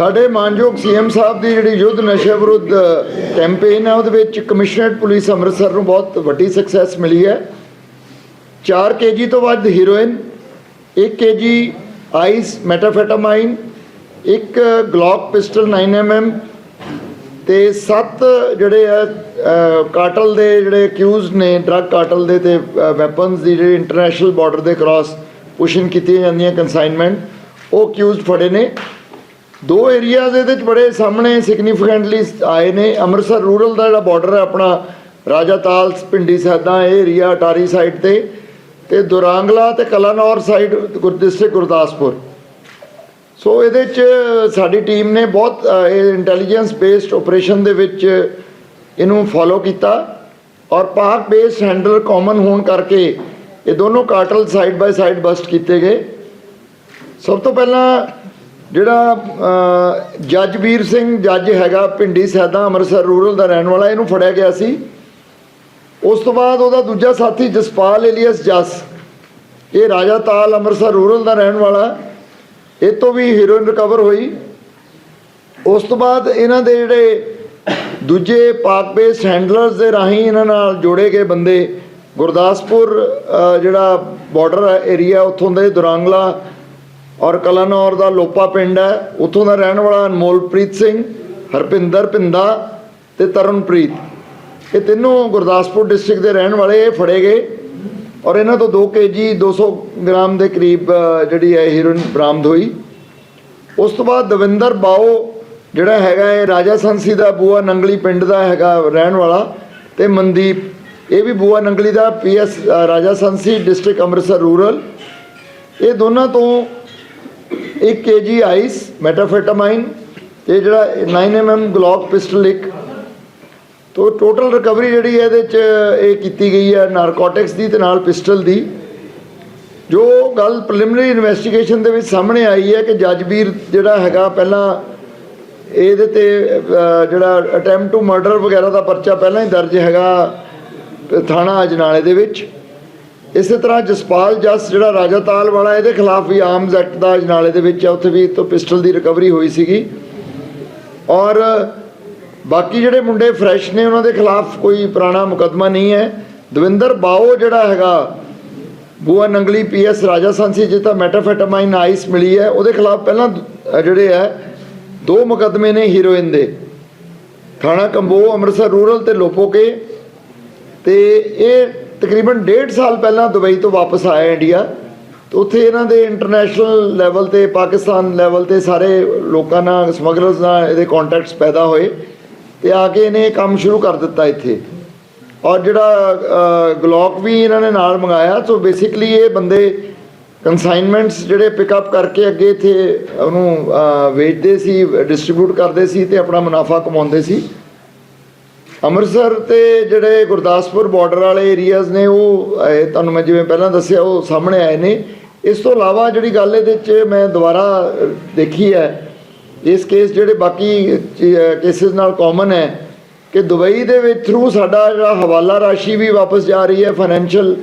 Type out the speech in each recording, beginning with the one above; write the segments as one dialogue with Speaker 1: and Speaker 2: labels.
Speaker 1: ਸਾਡੇ ਮਾਨਯੋਗ ਸੀਐਮ ਸਾਹਿਬ ਦੀ ਜਿਹੜੀ ਯੁੱਧ ਨਸ਼ੇ ਵਿਰੁੱਧ ਕੈਂਪੇਨ ਹੈ ਉਹਦੇ ਵਿੱਚ ਕਮਿਸ਼ਨਰੇਟ ਪੁਲਿਸ ਅੰਮ੍ਰਿਤਸਰ ਨੂੰ ਬਹੁਤ ਵੱਡੀ ਸਕਸੈਸ ਮਿਲੀ ਹੈ। 4 ਕੇਜੀ ਤੋਂ ਵੱਧ ਹੀਰੋਇਨ 1 ਕੇਜੀ ਆਈਸ ਮੈਟਾਫੈਟਾਮਾਈਨ ਇੱਕ ਗਲੌਕ ਪਿਸਟਲ 9mm ਤੇ 7 ਜਿਹੜੇ ਆ ਕਾਟਲ ਦੇ ਜਿਹੜੇ ਅਕਿਊਜ਼ਡ ਨੇ ਡਰੱਗ ਕਾਟਲ ਦੇ ਤੇ ਵੈਪਨਸ ਦੀ ਜਿਹੜੀ ਇੰਟਰਨੈਸ਼ਨਲ ਬਾਰਡਰ ਦੇ ਕ੍ਰਾਸ ਪੁਸ਼ਿੰਗ ਕੀਤੀਆਂ ਜਾਂਦੀਆਂ ਕਨਸਾਈਨਮੈਂਟ ਉਹ ਅਕਿਊਜ਼ਡ ਫੜੇ ਨੇ। ਦੋ ਏਰੀਆਜ਼ ਇਹਦੇ ਚ ਬੜੇ ਸਾਹਮਣੇ ਸਿਗਨੀਫੀਕੈਂਟਲੀ ਆਏ ਨੇ। ਅੰਮ੍ਰਿਤਸਰ ਰੂਰਲ ਦਾ ਜਿਹੜਾ ਬਾਰਡਰ ਹੈ ਆਪਣਾ, ਰਾਜਾ ਤਾਲ ਪਿੰਡੀ ਸੈਦਾ ਇਹ ਏਰੀਆ ਅਟਾਰੀ ਸਾਈਡ ਤੇ ਤੇ ਦੁਰਾਂਗਲਾ ਤੇ Kalanaur side district Gurdaspur. So ਇਹਦੇ ਚ ਸਾਡੀ ਟੀਮ ਨੇ ਬਹੁਤ ਇਹ ਇੰਟੈਲੀਜੈਂਸ ਬੇਸਡ ਆਪਰੇਸ਼ਨ ਦੇ ਵਿੱਚ ਇਹਨੂੰ ਫੋਲੋ ਕੀਤਾ ਔਰ ਪਾਕ ਬੇਸਡ ਹੈਂਡਲ ਕਾਮਨ ਹੋਣ ਕਰਕੇ ਇਹ ਦੋਨੋਂ cartel side by side bust ਕੀਤੇ ਗਏ। ਸਭ ਤੋਂ ਪਹਿਲਾਂ ਜਿਹੜਾ ਜੱਜਵੀਰ ਸਿੰਘ ਜੱਜ ਹੈਗਾ ਪਿੰਡੀ ਸੈਦਾ ਅੰਮ੍ਰਿਤਸਰ ਰੂਰਲ ਦਾ ਰਹਿਣ ਵਾਲਾ, ਇਹਨੂੰ ਫੜਿਆ ਗਿਆ ਸੀ। ਉਸ ਤੋਂ ਬਾਅਦ ਉਹਦਾ ਦੂਜਾ ਸਾਥੀ ਜਸਪਾਲ ਏਲੀਅਸ ਜਸ, ਇਹ ਰਾਜਾ ਤਾਲ ਅੰਮ੍ਰਿਤਸਰ ਰੂਰਲ ਦਾ ਰਹਿਣ ਵਾਲਾ, ਇਹ ਤੋਂ ਵੀ ਹੀਰੋਇਨ ਰਿਕਵਰ ਹੋਈ। ਉਸ ਤੋਂ ਬਾਅਦ ਇਹਨਾਂ ਦੇ ਜਿਹੜੇ ਦੂਜੇ ਪਾਕ ਬੇਸ ਹੈਂਡਲਰਸ ਦੇ ਰਾਹੀਂ ਇਹਨਾਂ ਨਾਲ ਜੋੜੇ ਗਏ ਬੰਦੇ, ਗੁਰਦਾਸਪੁਰ ਜਿਹੜਾ ਬਾਰਡਰ ਏਰੀਆ ਉੱਥੋਂ ਦੇ ਦੁਰਾਂਗਲਾ ਔਰ ਕਲਾਨੌਰ ਦਾ ਲੋਪਾ ਪਿੰਡ ਹੈ, ਉੱਥੋਂ ਦਾ ਰਹਿਣ ਵਾਲਾ ਅਨਮੋਲਪ੍ਰੀਤ ਸਿੰਘ, ਹਰਪਿੰਦਰ ਪਿੰਦਾ ਤੇ ਤਰਨਪ੍ਰੀਤ। ਇਹ ਤਿੰਨੋਂ ਗੁਰਦਾਸਪੁਰ ਡਿਸਟ੍ਰਿਕਟ ਦੇ ਰਹਿਣ ਵਾਲੇ ਫੜੇ ਗਏ ਔਰ ਇਹਨਾਂ ਤੋਂ 2 ਕੇਜੀ 200 ਗ੍ਰਾਮ ਦੇ ਕਰੀਬ ਜਿਹੜੀ ਹੈ ਹੀਰੋਇਨ ਬਰਾਮਦ ਹੋਈ। ਉਸ ਤੋਂ ਬਾਅਦ ਦਵਿੰਦਰ ਬਾਓ ਜਿਹੜਾ ਹੈਗਾ ਇਹ ਰਾਜਾ ਸੰਸੀ ਦਾ, ਬੂਆ ਨੰਗਲੀ ਪਿੰਡ ਦਾ ਹੈਗਾ ਰਹਿਣ ਵਾਲਾ ਤੇ ਮਨਦੀਪ। ਇਹ ਵੀ ਬੂਆ ਨੰਗਲੀ ਦਾ ਪੀਐਸ ਰਾਜਾ ਸੰਸੀ, ਡਿਸਟ੍ਰਿਕਟ ਅੰਮ੍ਰਿਤਸਰ ਰੂਰਲ। ਇਹ ਦੋਨਾਂ ਤੋਂ 1 ਕੇਜੀ ਆਈਸ ਮੈਟਾਫੈਟਾਮਾਈਨ ਤੇ ਜਿਹੜਾ 9mm ਗਲੋਕ ਪਿਸਟਲ ਇੱਕ। ਤੋ ਟੋਟਲ ਰਿਕਵਰੀ ਜਿਹੜੀ ਹੈ ਇਹਦੇ ਚ ਇਹ ਕੀਤੀ ਗਈ ਹੈ ਨਾਰਕੋਟਿਕਸ ਦੀ ਤੇ ਨਾਲ ਪਿਸਟਲ ਦੀ। ਜੋ ਗੱਲ ਪ੍ਰੀਲਿਮਿਨਰੀ ਇਨਵੈਸਟੀਗੇਸ਼ਨ ਦੇ ਵਿੱਚ ਸਾਹਮਣੇ ਆਈ ਹੈ ਕਿ ਜੱਜਵੀਰ ਜਿਹੜਾ ਹੈਗਾ ਪਹਿਲਾਂ ਇਹਦੇ ਤੇ ਜਿਹੜਾ ਅਟੈਂਪਟ ਟੂ ਮਰਡਰ ਵਗੈਰਾ ਦਾ ਪਰਚਾ ਪਹਿਲਾਂ ਹੀ ਦਰਜ ਹੈਗਾ ਥਾਣਾ ਅਜਨਾਲੇ ਦੇ ਵਿੱਚ। ਇਸੇ ਤਰ੍ਹਾਂ ਜਸਪਾਲ ਜਸ ਜਿਹੜਾ ਰਾਜਾ ਤਾਲ ਵਾਲਾ ਇਹਦੇ ਖਿਲਾਫ ਵੀ ਆਰਮਜ਼ ਐਕਟ ਦਾ ਅਜਨਾਲੇ ਦੇ ਵਿੱਚ ਹੈ ਉੱਥੇ ਵੀ ਤੋਂ ਪਿਸਟਲ ਦੀ ਰਿਕਵਰੀ ਹੋਈ ਸੀਗੀ। ਔਰ ਬਾਕੀ ਜਿਹੜੇ ਮੁੰਡੇ ਫਰੈਸ਼ ਨੇ ਉਹਨਾਂ ਦੇ ਖਿਲਾਫ ਕੋਈ ਪੁਰਾਣਾ ਮੁਕੱਦਮਾ ਨਹੀਂ ਹੈ। ਦਵਿੰਦਰ ਬਾਓ ਜਿਹੜਾ ਹੈਗਾ ਬੂਆ ਨੰਗਲੀ ਪੀਐਸ ਰਾਜਾ ਸੰਸੀ ਜਿੱਤਾ ਮੈਟਾਫੈਟਾਮਾਈਨ ਆਈਸ ਮਿਲੀ ਹੈ ਉਹਦੇ ਖਿਲਾਫ ਪਹਿਲਾਂ ਅ, ਜਿਹੜੇ ਹੈ ਦੋ ਮੁਕੱਦਮੇ ਨੇ ਹੀਰੋਇਨ ਦੇ। ਥਾਣਾ ਕੰਬੋ ਅੰਮ੍ਰਿਤਸਰ ਰੂਰਲ ਤੇ ਲੋਪੋਕੇ। ਤੇ ਇਹ ਤਕਰੀਬਨ 1.5 ਸਾਲ ਪਹਿਲਾਂ ਦੁਬਈ ਤੋਂ ਵਾਪਸ ਆਇਆ ਇੰਡੀਆ। ਤੇ ਉੱਥੇ ਇਹਨਾਂ ਦੇ ਇੰਟਰਨੈਸ਼ਨਲ ਲੈਵਲ ਤੇ, ਪਾਕਿਸਤਾਨ ਲੈਵਲ ਤੇ ਸਾਰੇ ਲੋਕਾਂ ਨਾਲ ਸਮਗਲਰਸ ਨਾਲ ਇਹਦੇ ਕੰਟੈਕਟਸ ਪੈਦਾ ਹੋਏ ਤੇ ਆ ਕੇ ਇਹਨੇ ਇਹ ਕੰਮ ਸ਼ੁਰੂ ਕਰ ਦਿੱਤਾ ਇੱਥੇ। ਔਰ ਜਿਹੜਾ ਗਲੋਕ ਵੀ ਇਹਨਾਂ ਨੇ ਨਾਲ ਮੰਗਾਇਆ। ਸੋ ਬੇਸਿਕਲੀ ਇਹ ਬੰਦੇ ਕਨਸਾਈਨਮੈਂਟਸ ਜਿਹੜੇ ਪਿਕਅਪ ਕਰਕੇ ਅੱਗੇ ਇੱਥੇ ਉਹਨੂੰ ਵੇਚਦੇ ਸੀ ਡਿਸਟ੍ਰੀਬਿਊਟ ਕਰਦੇ ਸੀ ਤੇ ਆਪਣਾ ਮੁਨਾਫਾ ਕਮਾਉਂਦੇ ਸੀ। ਅੰਮ੍ਰਿਤਸਰ ਤੇ ਜਿਹੜੇ ਗੁਰਦਾਸਪੁਰ ਬਾਰਡਰ ਵਾਲੇ ਏਰੀਆਜ਼ ਨੇ, ਉਹ ਤੁਹਾਨੂੰ ਮੈਂ ਜਿਵੇਂ ਪਹਿਲਾਂ ਦੱਸਿਆ, ਉਹ ਸਾਹਮਣੇ ਆਏ ਨੇ। ਇਸ ਤੋਂ ਇਲਾਵਾ ਜਿਹੜੀ ਗੱਲ ਇਹਦੇ 'ਚ ਮੈਂ ਦੁਬਾਰਾ ਦੇਖੀ ਹੈ, ਇਸ ਕੇਸ ਜਿਹੜੇ ਬਾਕੀ ਕੇਸਿਸ ਨਾਲ ਕਾਮਨ ਹੈ, ਕਿ ਦੁਬਈ ਦੇ ਵਿੱਚ ਥਰੂ ਸਾਡਾ ਜਿਹੜਾ ਹਵਾਲਾ ਰਾਸ਼ੀ ਵੀ ਵਾਪਸ ਜਾ ਰਹੀ ਹੈ ਫਾਈਨੈਂਸ਼ੀਅਲ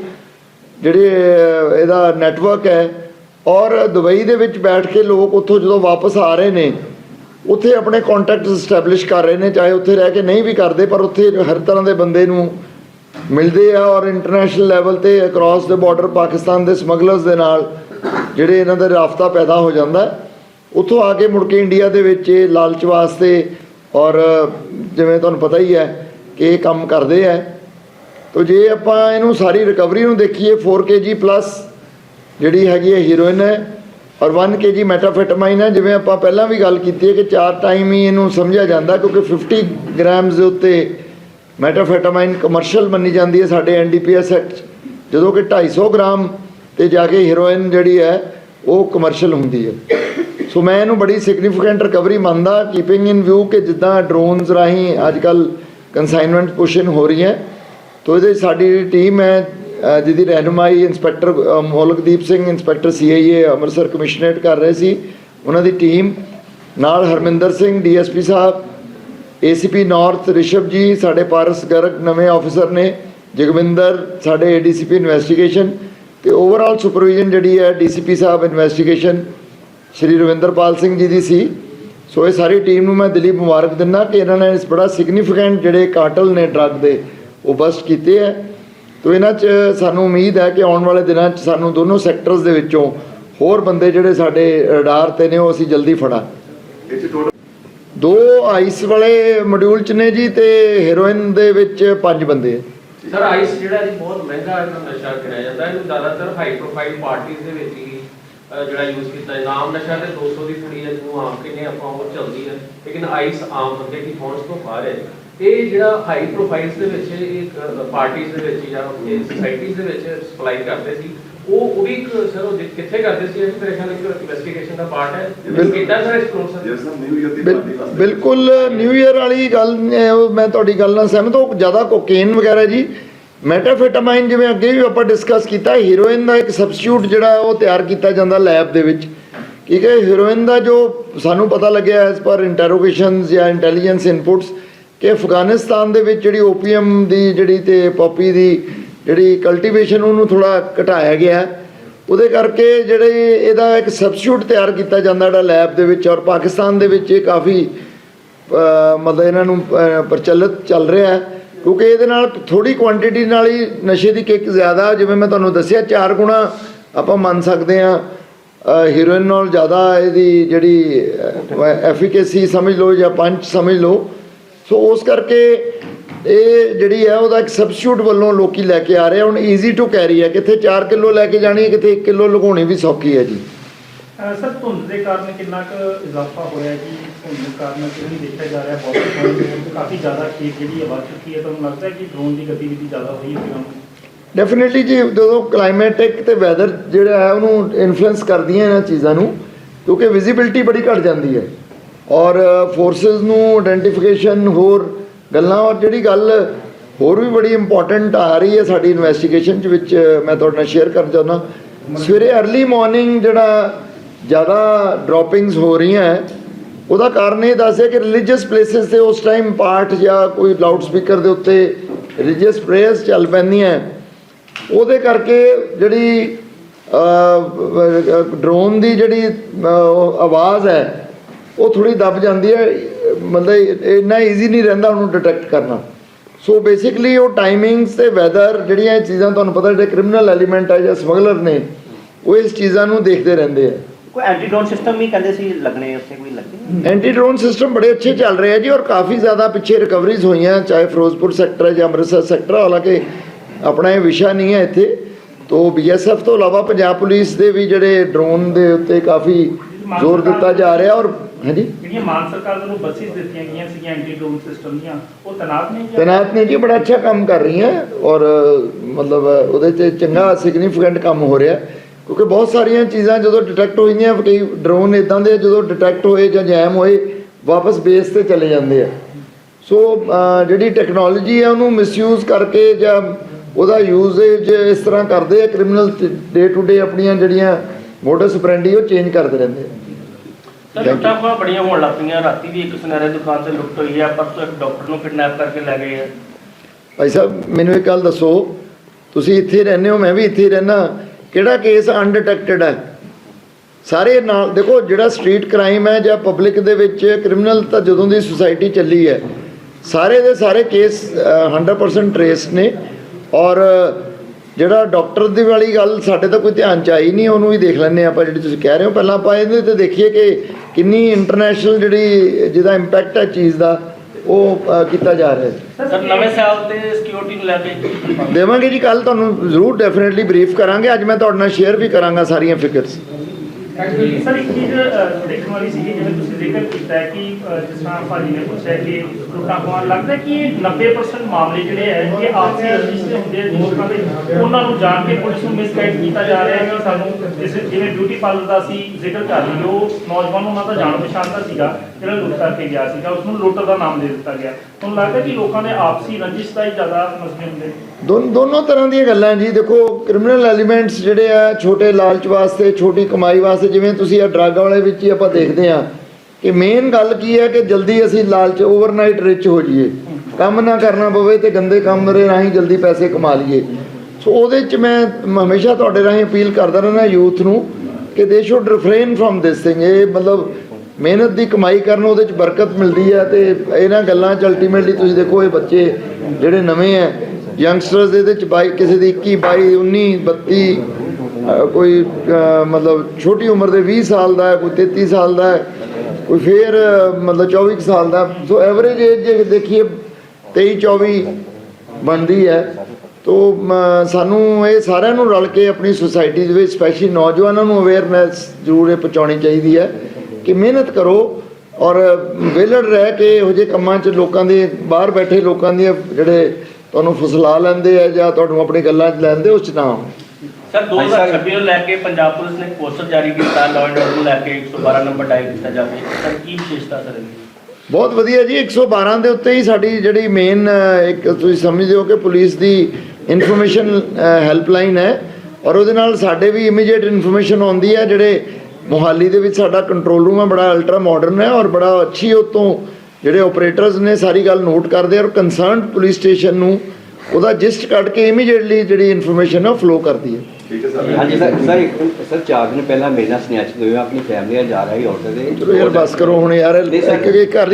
Speaker 1: ਜਿਹੜੇ ਇਹਦਾ ਨੈਟਵਰਕ ਹੈ, ਔਰ ਦੁਬਈ ਦੇ ਵਿੱਚ ਬੈਠ ਕੇ ਲੋਕ ਉੱਥੋਂ ਜਦੋਂ ਵਾਪਸ ਆ ਰਹੇ ਨੇ ਉੱਥੇ ਆਪਣੇ ਕੰਟੈਕਟਸ ਸਟੈਬਲਿਸ਼ ਕਰ ਰਹੇ ਨੇ, ਚਾਹੇ ਉੱਥੇ ਰਹਿ ਕੇ ਨਹੀਂ ਵੀ ਕਰਦੇ, ਪਰ ਉੱਥੇ ਹਰ ਤਰ੍ਹਾਂ ਦੇ ਬੰਦੇ ਨੂੰ ਮਿਲਦੇ ਆ ਔਰ ਇੰਟਰਨੈਸ਼ਨਲ ਲੈਵਲ ਤੇ ਅਕ੍ਰੋਸ ਦ ਬਾਰਡਰ ਪਾਕਿਸਤਾਨ ਦੇ ਸਮਗਲਰਸ ਦੇ ਨਾਲ ਜਿਹੜੇ ਇਹਨਾਂ ਦਾ ਰਾਫਤਾ ਪੈਦਾ ਹੋ ਜਾਂਦਾ ਉੱਥੋਂ ਆ ਕੇ ਮੁੜ ਕੇ ਇੰਡੀਆ ਦੇ ਵਿੱਚ ਇਹ ਲਾਲਚ ਵਾਸਤੇ ਔਰ ਜਿਵੇਂ ਤੁਹਾਨੂੰ ਪਤਾ ਹੀ ਹੈ ਕਿ ਇਹ ਕੰਮ ਕਰਦੇ ਆ। ਤੋ ਜੇ ਆਪਾਂ ਇਹਨੂੰ ਸਾਰੀ ਰਿਕਵਰੀ ਨੂੰ ਦੇਖੀਏ 4 kg ਪਲੱਸ ਜਿਹੜੀ ਹੈਗੀ ਹੈ ਹੀਰੋਇਨ ਹੈ ਔਰ 1 kg ਮੈਟਾਫੈਟਾਮਾਈਨ ਹੈ ਜਿਵੇਂ ਆਪਾਂ ਪਹਿਲਾਂ ਵੀ ਗੱਲ ਕੀਤੀ ਹੈ ਕਿ ਚਾਰ ਟਾਈਮ ਹੀ ਇਹਨੂੰ ਸਮਝਿਆ ਜਾਂਦਾ ਕਿਉਂਕਿ 50 ਗ੍ਰਾਮਸ ਦੇ ਉੱਤੇ ਮੈਟਾਫੈਟਾਮਾਈਨ ਕਮਰਸ਼ੀਅਲ ਮੰਨੀ ਜਾਂਦੀ ਹੈ ਸਾਡੇ ਐਨਡੀਪੀਐਸ ਐਕਟ 'ਚ, ਜਦੋਂ ਕਿ 250 ਗ੍ਰਾਮ ਤੇ ਜਾ ਕੇ ਹੀਰੋਇਨ ਜਿਹੜੀ ਹੈ ਉਹ ਕਮਰਸ਼ੀਅਲ ਹੁੰਦੀ ਹੈ। ਸੋ ਮੈਂ ਇਹਨੂੰ ਬੜੀ ਸਿਗਨੀਫੀਕੈਂਟ ਰਿਕਵਰੀ ਮੰਨਦਾ ਕੀਪਿੰਗ ਇਨ ਵਿਊ ਕਿ ਜਿੱਦਾਂ ਡਰੋਨਸ ਰਾਹੀਂ ਅੱਜ ਕੱਲ ਕਨਸਾਈਨਮੈਂਟ ਪੁਸ਼ਨ ਹੋ ਰਹੀ ਹੈ ਤੋ ਇਹਦੇ ਸਾਡੀ ਜਿਹੜੀ ਟੀਮ ਹੈ ਜਿਹਦੀ ਰਹਿਨੁਮਾਈ inspector Molakdeep Singh, inspector CIA Amritsar commissionerate ਕਰ ਰਹੇ ਸੀ। ਉਹਨਾਂ ਦੀ ਟੀਮ ਨਾਲ Harminder Singh DSP sahib ACP north Rishav ji, ਸਾਡੇ ਪਾਰਸ ਗਰਗ ਨਵੇਂ ਆਫੀਸਰ ਨੇ, ਜਗਵਿੰਦਰ, ਸਾਡੇ ਏਡੀਸੀਪੀ ਇਨਵੈਸਟੀਗੇਸ਼ਨ ਤੇ ਓਵਰਆਲ ਸੁਪਰਵੀਜ਼ਨ ਜਿਹੜੀ ਹੈ ਡੀਸੀਪੀ ਸਾਹਿਬ ਇਨਵੈਸਟੀਗੇਸ਼ਨ ਸ਼੍ਰੀ ਰਵਿੰਦਰਪਾਲ ਸਿੰਘ ਜੀ ਦੀ ਸੀ। ਸੋ ਇਹ ਸਾਰੀ ਟੀਮ ਨੂੰ ਮੈਂ ਦਿਲੀ ਮੁਬਾਰਕ ਦਿੰਦਾ ਕਿ ਇਹਨਾਂ ਨੇ ਇਸ ਬੜਾ ਸਿਗਨੀਫੀਕੈਂਟ ਜਿਹੜੇ ਕਾਟਲ ਨੇ ਡਰੱਗ ਦੇ, ਉਹ ਬਸਟ ਕੀਤੇ ਹੈ। ਤੋ ਇਹਨਾਂ 'ਚ ਸਾਨੂੰ ਉਮੀਦ ਹੈ ਕਿ ਆਉਣ ਵਾਲੇ ਦਿਨਾਂ 'ਚ ਸਾਨੂੰ ਦੋਨੋਂ ਸੈਕਟਰਸ ਦੇ ਵਿੱਚੋਂ ਹੋਰ ਬੰਦੇ ਜਿਹੜੇ ਸਾਡੇ ਰਡਾਰ ਤੇ ਨੇ ਉਹ ਅਸੀਂ ਜਲਦੀ ਫੜਾ। ਦੋ ਆਈਸ ਵਾਲੇ ਮੋਡਿਊਲ 'ਚ ਨੇ ਜੀ ਤੇ ਹੈਰੋਇਨ ਦੇ ਵਿੱਚ ਪੰਜ ਬੰਦੇ
Speaker 2: ਸਰ ਆਈਸ ਜਿਹੜਾ ਜੀ ਬਹੁਤ ਮਹਿੰਗਾ ਨਸ਼ਾ ਕਰਿਆ ਜਾਂਦਾ ਇਹਨੂੰ ਜ਼ਿਆਦਾਤਰ ਹਾਈ ਪ੍ਰੋਫਾਈਲ ਪਾਰਟੀਆਂ ਦੇ ਵਿੱਚ ਹੀ ਜਿਹੜਾ ਯੂਜ਼ ਕੀਤਾ ਜਾਂਦਾ। ਆਮ ਨਸ਼ਾ ਤੇ 200 ਦੀ ਪੁੜੀ ਹੈ ਜਿਹਨੂੰ ਆਮ ਕਿੰਨੇ ਆਪਾਂ ਉਹ ਚੱਲਦੀ ਹੈ। ਲੇਕਿਨ ਆਈਸ ਆਮ ਬੰਦੇ ਦੀ ਪਹੁੰਚ ਤੋਂ ਬਾਹਰ ਹੈ। ਇਹ ਜਿਹੜਾ ਹਾਈ ਪ੍ਰੋਫਾਈਲਸ ਦੇ ਵਿੱਚ ਇੱਕ ਪਾਰਟੀਆਂ ਦੇ ਵਿੱਚ ਜਾਂ ਸੋਸਾਇਟੀਜ਼ ਦੇ ਵਿੱਚ ਸਪਲਾਈ ਕਰਦੇ ਸੀ ਉਹ ਉਹ ਵੀ ਇੱਕ ਸਰ ਉਹ ਕਿੱਥੇ ਕਰਦੇ ਸੀ? ਇਹ ਵੀ ਮੇਰੇ ਖਿਆਲ ਇੱਕ ਇਨਵੈਸਟੀਗੇਸ਼ਨ ਦਾ ਪਾਰਟ ਹੈ।
Speaker 1: ਬਿਲਕੁਲ।
Speaker 2: ਕੀਤਾ ਸਰ ਐਕਸਪਲੋਰ ਸਰ
Speaker 3: ਜਿਸ ਤਰ੍ਹਾਂ ਨਿਊ ਈਅਰ ਦੀ ਪਾਰਟੀ ਵਾਸਤੇ।
Speaker 1: ਬਿਲਕੁਲ ਨਿਊ ਈਅਰ ਵਾਲੀ ਗੱਲ ਮੈਂ ਤੁਹਾਡੀ ਗੱਲ ਨਾਲ ਸਹਿਮਤ ਹਾਂ ਜ਼ਿਆਦਾ ਕੋਕੇਨ ਵਗੈਰਾ ਜੀ। ਮੈਟਾਫੈਟਾਮਾਈਨ ਜਿਵੇਂ ਅੱਗੇ ਵੀ ਆਪਾਂ ਡਿਸਕਸ ਕੀਤਾ ਹੀਰੋਇਨ ਦਾ ਇੱਕ ਸਬਸਟੀਟਿਊਟ ਜਿਹੜਾ ਉਹ ਤਿਆਰ ਕੀਤਾ ਜਾਂਦਾ ਲੈਬ ਦੇ ਵਿੱਚ। ਠੀਕ ਹੈ ਹੀਰੋਇਨ ਦਾ ਜੋ ਸਾਨੂੰ ਪਤਾ ਲੱਗਿਆ ਐਸ ਪਰ ਇੰਟਰੋਗੇਸ਼ਨਸ ਜਾਂ ਇੰਟੈਲੀਜੈਂਸ ਇਨਪੁਟਸ ਕਿ ਅਫਗਾਨਿਸਤਾਨ ਦੇ ਵਿੱਚ ਜਿਹੜੀ ਓਪੀਅਮ ਦੀ ਜਿਹੜੀ ਤੇ ਪੋਪੀ ਦੀ ਜਿਹੜੀ ਕਲਟੀਵੇਸ਼ਨ ਉਹਨੂੰ ਥੋੜਾ ਘਟਾਇਆ ਗਿਆ ਉਹਦੇ ਕਰਕੇ ਜਿਹੜੇ ਇਹਦਾ ਇੱਕ ਸਬਸਟੀਟਿਊਟ ਤਿਆਰ ਕੀਤਾ ਜਾਂਦਾ ਜਿਹੜਾ ਲੈਬ ਦੇ ਵਿੱਚ ਔਰ ਪਾਕਿਸਤਾਨ ਦੇ ਵਿੱਚ ਇਹ ਕਾਫੀ ਮਤਲਬ ਇਹਨਾਂ ਨੂੰ ਪ੍ਰਚਲਿਤ ਚੱਲ ਰਿਹਾ ਹੈ। ਕਿਉਂਕਿ ਇਹਦੇ ਨਾਲ ਥੋੜੀ ਕੁਆਂਟੀਟੀ ਨਾਲ ਹੀ ਨਸ਼ੇ ਦੀ ਕਿੱਕ ਜ਼ਿਆਦਾ ਜਿਵੇਂ ਮੈਂ ਤੁਹਾਨੂੰ ਦੱਸਿਆ, ਚਾਰ ਗੁਣਾ ਆਪਾਂ ਮੰਨ ਸਕਦੇ ਹਾਂ ਹੀਰੋਇਨ ਨਾਲ ਜ਼ਿਆਦਾ ਇਹਦੀ ਜਿਹੜੀ ਐਫੀਕੇਸੀ ਸਮਝ ਲਓ ਜਾਂ ਪੰਚ ਸਮਝ ਲਓ। ਸੋ ਉਸ ਕਰਕੇ ਇਹ ਜਿਹੜੀ ਹੈ ਉਹਦਾ ਇੱਕ ਸਬਸਟੀਟਿਊਟ ਵੱਲੋਂ ਲੋਕੀ ਲੈ ਕੇ ਆ ਰਹੇ ਹੁਣ ਈਜ਼ੀ ਟੂ ਕੈਰੀ ਹੈ। ਕਿੱਥੇ 4 ਕਿਲੋ ਲੈ ਕੇ ਜਾਣੀ ਹੈ ਕਿੱਥੇ 1 ਕਿਲੋ ਲਗਾਉਣੀ ਵੀ ਸੌਖੀ ਹੈ ਜੀ।
Speaker 4: ਸਰ ਧੁੰਦ ਦੇ ਕਾਰਨ ਕਿੰਨਾ ਕੁ ਇਜ਼ਾਫਾ ਹੋਇਆ ਜੀ? ਧੁੰਦ ਦੇ ਕਾਰਨ ਕਿਉਂ ਦੇਖਿਆ ਜਾ ਰਿਹਾ ਬਹੁਤ ਕਾਫੀ ਜ਼ਿਆਦਾ ਖੇਤ ਜਿਹੜੀ ਵੱਧ ਚੁੱਕੀ ਹੈ। ਤੁਹਾਨੂੰ ਲੱਗਦਾ ਹੈ ਕਿ ਡਰੋਨ ਦੀ ਗਤੀਵਿਧੀ ਜ਼ਿਆਦਾ ਹੋਈ ਹੈ ਫਿਲਮ
Speaker 1: ਡੈਫੀਨਿਟਲੀ ਜੀ ਜਦੋਂ ਕਲਾਈਮੇਟਿਕ ਤੇ ਵੈਦਰ ਜਿਹੜਾ ਹੈ ਉਹਨੂੰ ਇਨਫਲੂਐਂਸ ਕਰਦੀਆਂ ਇਹਨਾਂ ਚੀਜ਼ਾਂ ਨੂੰ ਕਿਉਂਕਿ ਵਿਜ਼ਿਬਿਲਟੀ ਬੜੀ ਘਟ ਜਾਂਦੀ ਹੈ। ਔਰ ਫੋਰਸਸ ਨੂੰ ਆਇਡੈਂਟੀਫਿਕੇਸ਼ਨ ਹੋਰ ਗੱਲਾਂ, ਔਰ ਜਿਹੜੀ ਗੱਲ ਹੋਰ ਵੀ ਬੜੀ ਇੰਪੋਰਟੈਂਟ ਆ ਰਹੀ ਹੈ ਸਾਡੀ ਇਨਵੈਸਟੀਗੇਸ਼ਨ ਚ ਵਿੱਚ, ਮੈਂ ਤੁਹਾਡੇ ਨਾਲ ਸ਼ੇਅਰ ਕਰਨਾ ਚਾਹੁੰਦਾ। ਸਵੇਰੇ अर्ਲੀ ਮਾਰਨਿੰਗ ਜਿਹੜਾ ਜ਼ਿਆਦਾ ਡ੍ਰੌਪਿੰਗਸ ਹੋ ਰਹੀਆਂ ਹੈ, ਉਹਦਾ ਕਾਰਨ ਇਹ ਦੱਸਿਆ ਕਿ ਰਿਲੀਜੀਅਸ ਪਲੇਸਿਸ ਤੇ ਉਸ ਟਾਈਮ ਪਾਠ ਜਾਂ ਕੋਈ ਲਾਊਡ ਸਪੀਕਰ ਦੇ ਉੱਤੇ ਰਿਲੀਜੀਅਸ ਪ੍ਰੇਅਰਸ ਚੱਲ ਪੈਂਦੀਆਂ ਉਹਦੇ ਕਰਕੇ ਜਿਹੜੀ ਡਰੋਨ ਦੀ ਜਿਹੜੀ ਆਵਾਜ਼ ਹੈ ਉਹ ਥੋੜੀ ਦਬ ਜਾਂਦੀ ਹੈ ਮਤਲਬ ਇੰਨਾ ਈਜ਼ੀ ਨਹੀਂ ਰਹਿੰਦਾ ਉਹਨੂੰ ਡਿਟੈਕਟ ਕਰਨਾ। ਸੋ ਬੇਸਿਕਲੀ ਉਹ ਟਾਈਮਿੰਗਸ ਤੇ ਵੈਦਰ ਜਿਹੜੀਆਂ ਇਹ ਚੀਜ਼ਾਂ ਤੁਹਾਨੂੰ ਪਤਾ ਜਿਹੜੇ ਕ੍ਰਿਮੀਨਲ ਐਲੀਮੈਂਟ ਹੈ ਜਾਂ ਸਮਗਲਰ ਨੇ ਉਹ ਇਸ ਚੀਜ਼ਾਂ ਨੂੰ ਦੇਖਦੇ ਰਹਿੰਦੇ ਆ।
Speaker 5: ਕੋਈ ਐਂਟੀ ਡਰੋਨ ਸਿਸਟਮ ਵੀ ਕਹਿੰਦੇ ਸੀ ਲੱਗਣੇ ਉੱਥੇ ਕੋਈ ਲੱਗੇ?
Speaker 1: ਐਂਟੀ ਡਰੋਨ ਸਿਸਟਮ ਬੜੇ ਅੱਛੇ ਚੱਲ ਰਹੇ ਆ ਜੀ ਔਰ ਕਾਫੀ ਜ਼ਿਆਦਾ ਪਿੱਛੇ ਰਿਕਵਰੀਜ਼ ਹੋਈਆਂ ਚਾਹੇ ਫਿਰੋਜ਼ਪੁਰ ਸੈਕਟਰ ਹੈ ਜਾਂ ਅੰਮ੍ਰਿਤਸਰ ਸੈਕਟਰ ਹਾਲਾਂਕਿ ਆਪਣਾ ਇਹ ਵਿਸ਼ਾ ਨਹੀਂ ਹੈ ਇੱਥੇ। ਤੋਂ ਬੀਐਸਐਫ ਤੋਂ ਇਲਾਵਾ ਪੰਜਾਬ ਪੁਲਿਸ ਦੇ ਵੀ ਜਿਹੜੇ ਡਰੋਨ ਦੇ ਉੱਤੇ ਕਾਫੀ ਜ਼ੋਰ ਦਿੱਤਾ ਜਾ ਰਿਹਾ ਔਰ ਹਾਂਜੀ?
Speaker 4: ਜਿਹੜੀਆਂ ਮਾਨ ਸਰਕਾਰ ਵੱਲੋਂ ਬੱਸਿਸ ਦਿੱਤੀਆਂ ਗਈਆਂ ਸੀਗੀਆਂ ਐਂਟੀ ਡਰੋਨ ਸਿਸਟਮ ਦੀਆਂ ਉਹ ਤਨਾਤ ਨਹੀਂ ਜਾਂ-
Speaker 1: ਤੈਨਾਤ ਨੇ ਜੀ ਬੜਾ ਅੱਛਾ ਕੰਮ ਕਰ ਰਹੀਆਂ ਔਰ ਮਤਲਬ ਉਹਦੇ 'ਚ ਚੰਗਾ ਸਿਗਨੀਫੀਕੈਂਟ ਕੰਮ ਹੋ ਰਿਹਾ। ਕਿਉਂਕਿ ਬਹੁਤ ਸਾਰੀਆਂ ਚੀਜ਼ਾਂ ਜਦੋਂ ਡਿਟੈਕਟ ਹੋ ਜਾਂਦੀਆਂ ਕਈ ਡਰੋਨ ਇਦਾਂ ਦੇ ਜਦੋਂ ਡਿਟੈਕਟ ਹੋਏ ਜਾਂ ਜੈਮ ਹੋਏ ਵਾਪਸ ਬੇਸ ਤੇ ਚਲੇ ਜਾਂਦੇ ਆ। ਸੋ ਜਿਹੜੀ ਟੈਕਨੋਲੋਜੀ ਹੈ ਉਹਨੂੰ ਮਿਸਯੂਜ਼ ਕਰਕੇ ਜਾਂ ਉਹਦਾ ਯੂਜ਼ੇਜ ਇਸ ਤਰ੍ਹਾਂ ਕਰਦੇ ਆ ਕ੍ਰਿਮੀਨਲ ਡੇ ਟੂ ਡੇ ਆਪਣੀਆਂ ਜਿਹੜੀਆਂ ਮੋਡਸ ਆਪਰੈਂਡੀ ਉਹ ਚੇਂਜ ਕਰਦੇ ਰਹਿੰਦੇ ਆ.
Speaker 6: ਲੁੱਟਾਂ ਖੋਹਾਂ ਬੜੀਆਂ ਹੋਣ ਲੱਗ ਪਈਆਂ। ਰਾਤੀ ਵੀ ਇੱਕ ਸੁਨਹਿਰੇ ਦੁਕਾਨ ਤੇ ਲੁੱਟ ਹੋਈ ਹੈ ਪਰਸੋਂ ਇੱਕ ਡਾਕਟਰ ਨੂੰ ਕਿਡਨੈਪ ਕਰਕੇ ਲੈ ਗਏ ਆ।
Speaker 1: ਭਾਈ ਸਾਹਿਬ ਮੈਨੂੰ ਇੱਕ ਗੱਲ ਦੱਸੋ। ਤੁਸੀਂ ਇੱਥੇ ਰਹਿੰਦੇ ਹੋ ਮੈਂ ਵੀ ਇੱਥੇ ਰਹਿਣਾ ਕਿਹੜਾ ਕੇਸ ਅਨਡਿਟੈਕਟਡ ਹੈ? ਸਾਰੇ ਨਾਲ ਦੇਖੋ ਜਿਹੜਾ ਸਟਰੀਟ ਕ੍ਰਾਈਮ ਹੈ ਜਾਂ ਪਬਲਿਕ ਦੇ ਵਿੱਚ ਕ੍ਰਿਮੀਨਲ ਤਾਂ ਜਦੋਂ ਦੀ ਸੁਸਾਇਟੀ ਚੱਲੀ ਹੈ ਸਾਰੇ ਦੇ ਸਾਰੇ ਕੇਸ 100% ਟਰੇਸ ਨੇ। ਔਰ ਜਿਹੜਾ ਡਾਕਟਰ ਦੀ ਵਾਲੀ ਗੱਲ ਸਾਡੇ ਤਾਂ ਕੋਈ ਧਿਆਨ ਚ ਆਈ ਨਹੀਂ ਉਹਨੂੰ ਵੀ ਦੇਖ ਹਾਂ ਆਪਾਂ ਜਿਹੜੀ ਤੁਸੀਂ ਕਹਿ ਰਹੇ ਹੋ। ਪਹਿਲਾਂ ਆਪਾਂ ਇਹਦੇ ਤੇ ਦੇਖੀਏ ਕਿ ਕਿੰਨੀ ਇੰਟਰਨੈਸ਼ਨਲ ਜਿਹੜੀ ਜਿਹਦਾ ਇੰਪੈਕਟ ਹੈ ਚੀਜ਼ ਦਾ ਉਹ ਕੀਤਾ ਜਾ ਰਿਹਾ ਹੈ।
Speaker 6: ਸਰ ਨਵੇਂ ਸਾਲ ਤੇ ਸਿਕਿਉਰਿਟੀ ਨੂੰ ਲੈ ਕੇ
Speaker 1: ਦੇਵਾਂਗੇ ਜੀ ਕੱਲ ਤੁਹਾਨੂੰ ਜ਼ਰੂਰ ਡੈਫੀਨਿਟਲੀ ਬਰੀਫ ਕਰਾਂਗੇ। ਅੱਜ ਮੈਂ ਤੁਹਾਡੇ ਨਾਲ ਸ਼ੇਅਰ ਵੀ ਕਰਾਂਗਾ ਸਾਰੀਆਂ ਫਿਗਰਸ
Speaker 4: ਸਰ ਇੱਕ ਚੀਜ਼ ਅਹ, ਦੇਖਣ ਵਾਲੀ ਸੀਗੀ ਜਿਵੇਂ ਤੁਸੀਂ ਜ਼ਿਕਰ ਕੀਤਾ ਹੈ ਕਿ ਅਹ, ਜਿਸ ਤਰ੍ਹਾਂ ਭਾਜੀ ਨੇ ਪੁੱਛਿਆ ਕਿ ਲੁੱਟਾਂ ਖੋਹਾਂ ਲੱਗਦਾ ਹੈ ਕਿ ਇਹ 90% ਮਾਮਲੇ ਜਿਹੜੇ ਹੈ ਇਹ ਆਪਸੀ ਰੰਜਿਸ਼ ਦੇ ਹੁੰਦੇ ਆ ਲੋਕਾਂ ਦੇ ਉਹਨਾਂ ਨੂੰ ਜਾਣ ਕੇ ਪੁਲਿਸ ਨੂੰ ਮਿਸਗਾਈਡ ਕੀਤਾ ਜਾ ਰਿਹਾ ਹੈ ਕਿ ਸਾਨੂੰ ਜਿਸ- ਜਿਵੇਂ ਬਿਊਟੀ ਪਾਰਲਰ ਦਾ ਅਸੀਂ ਜ਼ਿਕਰ ਕਰ ਲਈ ਉਹ ਨੌਜਵਾਨ ਉਹਨਾਂ ਦਾ ਜਾਣ ਪਛਾਣ ਦਾ ਸੀਗਾ। ਜਿਹੜਾ ਲੁੱਟ ਕਰਕੇ ਗਿਆ ਸੀਗਾ ਉਸ ਨੂੰ ਲੁੱਟ ਦਾ ਨਾਮ ਦੇ ਦਿੱਤਾ ਗਿਆ। ਤੁਹਾਨੂੰ ਲੱਗਦਾ ਕਿ ਲੋਕਾਂ ਦੇ ਆਪਸੀ ਰੰਜਿਸ਼ ਦਾ ਹੀ ਜ਼ਿਆਦਾ ਮਸਲੇ ਹੁੰਦੇ।
Speaker 1: ਦੋਨੋਂ ਤਰ੍ਹਾਂ ਦੀਆਂ ਗੱਲਾਂ ਜੀ। ਦੇਖੋ ਕ੍ਰਿਮੀਨਲ ਐਲੀਮੈਂਟਸ ਜਿਹੜੇ ਆ, ਛੋਟੇ ਲਾਲਚ ਵਾਸਤੇ, ਛੋਟੀ ਕਮਾਈ ਵਾਸਤੇ, ਜਿਵੇਂ ਤੁਸੀਂ ਆ ਡਰੱਗ ਵਾਲੇ ਵਿੱਚ ਹੀ ਆਪਾਂ ਦੇਖਦੇ ਆ ਕਿ ਮੇਨ ਗੱਲ ਕੀ ਹੈ ਕਿ ਜਲਦੀ ਅਸੀਂ ਲਾਲਚ ਓਵਰਨਾਈਟ ਰਿਚ ਹੋ ਜਾਈਏ। ਕੰਮ ਨਾ ਕਰਨਾ ਪਵੇ ਤੇ ਗੰਦੇ ਕੰਮ ਦੇ ਰਾਹੀਂ ਜਲਦੀ ਪੈਸੇ ਕਮਾ ਲਈਏ। ਸੋ ਉਹਦੇ ਚ ਮੈਂ ਹਮੇਸ਼ਾ ਤੁਹਾਡੇ ਰਾਹੀਂ ਅਪੀਲ ਕਰਦਾ ਰਹਿੰਦਾ ਯੂਥ ਨੂੰ ਕਿ they should refrain from this thing ਇਹ ਮਤਲਬ ਮਿਹਨਤ ਦੀ ਕਮਾਈ ਕਰਨ ਉਹਦੇ ਚ ਬਰਕਤ ਮਿਲਦੀ ਹੈ ਤੇ ਇਹਨਾਂ ਗੱਲਾਂ ਚ ਅਲਟੀਮੇਟਲੀ ਤੁਸੀਂ ਦੇਖੋ ਇਹ ਬੱਚੇ ਜਿਹੜੇ ਨਵੇਂ ਹੈ ਯੰਗਸਟਰਸ ਇਹਦੇ ਚ ਬਾਈ ਕਿਸੇ ਦੀ 21 22 19 32 ਕੋਈ ਮਤਲਬ ਛੋਟੀ ਉਮਰ ਦੇ 20 ਸਾਲ ਦਾ ਹੈ ਕੋਈ 33 ਸਾਲ ਦਾ ਹੈ ਕੋਈ ਫੇਰ ਮਤਲਬ 24 ਕੁ ਸਾਲ ਦਾ ਸੋ ਐਵਰੇਜ ਏਜ ਜੇ ਦੇਖੀਏ 23 24 ਬਣਦੀ ਹੈ। ਤੋ ਮ, ਸਾਨੂੰ ਇਹ ਸਾਰਿਆਂ ਨੂੰ ਰਲ ਕੇ ਆਪਣੀ ਸੁਸਾਇਟੀ ਦੇ ਵਿੱਚ ਸਪੈਸ਼ਲੀ ਨੌਜਵਾਨਾਂ ਨੂੰ ਅਵੇਅਰਨੈਸ ਜ਼ਰੂਰ ਇਹ ਪਹੁੰਚਾਉਣੀ ਚਾਹੀਦੀ ਹੈ। ਕਿ ਮਿਹਨਤ ਕਰੋ ਔਰ ਵਿਹਲੜ ਰਹਿ ਕੇ ਇਹੋ ਜਿਹੇ ਕੰਮਾਂ 'ਚ ਲੋਕਾਂ ਦੇ ਬਾਹਰ ਬੈਠੇ ਲੋਕਾਂ ਦੀਆਂ ਜਿਹੜੇ ਤੁਹਾਨੂੰ ਫਸਲਾ ਲੈਂਦੇ ਆ ਜਾਂ ਤੁਹਾਨੂੰ ਆਪਣੀ ਗੱਲਾਂ 'ਚ ਲੈਂਦੇ ਉਸ 'ਚ ਨਾ ਆਓ।
Speaker 6: ਸਰ 2026 ਨੂੰ ਲੈ ਕੇ ਪੰਜਾਬ ਪੁਲਿਸ ਨੇ ਇੱਕ ਪੋਸਟਰ ਜਾਰੀ ਕੀਤਾ ਲਾਅ ਐਂਡ ਆਰਡਰ ਨੂੰ ਲੈ ਕੇ 112 ਨੰਬਰ ਡਾਇਲ ਕੀਤਾ ਜਾਵੇ ਸਰ ਕੀ ਵਿਸ਼ੇਸ਼ਤਾ ਸਰ ਇਹਦੀ?
Speaker 1: ਬਹੁਤ ਵਧੀਆ ਜੀ 112 ਦੇ ਉੱਤੇ ਹੀ ਸਾਡੀ ਜਿਹੜੀ ਮੇਨ ਇੱਕ ਤੁਸੀਂ ਸਮਝਦੇ ਹੋ ਕਿ ਪੁਲਿਸ ਦੀ ਇਨਫੋਰਮੇਸ਼ਨ ਹੈਲਪਲਾਈਨ ਹੈ ਔਰ ਉਹਦੇ ਨਾਲ ਸਾਡੇ ਵੀ ਇਮੀਡੀਏਟ ਇਨਫੋਰਮੇਸ਼ਨ ਆਉਂਦੀ ਹੈ ਜਿਹੜੇ ਮੋਹਾਲੀ ਦੇ ਵਿੱਚ ਸਾਡਾ ਕੰਟਰੋਲ ਰੂਮ ਹੈ ਬੜਾ ਅਲਟਰਾ ਮਾਡਰਨ ਹੈ ਔਰ ਬੜਾ ਅੱਛੀ ਉਹ ਤੋਂ ਜਿਹੜੇ ਆਪਰੇਟਰਸ ਨੇ ਸਾਰੀ ਗੱਲ ਨੋਟ ਕਰਦੇ ਆ ਔਰ ਕੰਸਰਨਡ ਪੁਲਿਸ ਸਟੇਸ਼ਨ ਨੂੰ ਉਹਦਾ ਜਿਸਟ ਕੱਢ ਕੇ ਇਮੀਡੀਏਟਲੀ ਜਿਹੜੀ ਇਨਫੋਰਮੇਸ਼ਨ ਹੈ ਉਹ ਫਲੋ ਕਰਦੀ ਹੈ।
Speaker 3: ਠੀਕ ਹੈ ਸਰ।
Speaker 7: ਹਾਂਜੀ ਸਰ ਸਰ ਇੱਕ ਸਰ ਚਾਰ ਦਿਨ ਪਹਿਲਾਂ ਮੇਰੇ ਨਾਲ ਸਨੈਚ ਹੋਇਆ ਆਪਣੀ ਫੈਮਿਲੀ ਨਾਲ ਜਾ ਰਿਹਾ ਸੀ ਆਟੋ ਦੇ।
Speaker 1: ਚਲੋ ਯਾਰ ਬਸ ਕਰੋ ਹੁਣ ਯਾਰ ਇੱਕ ਇੱਕ ਘਰ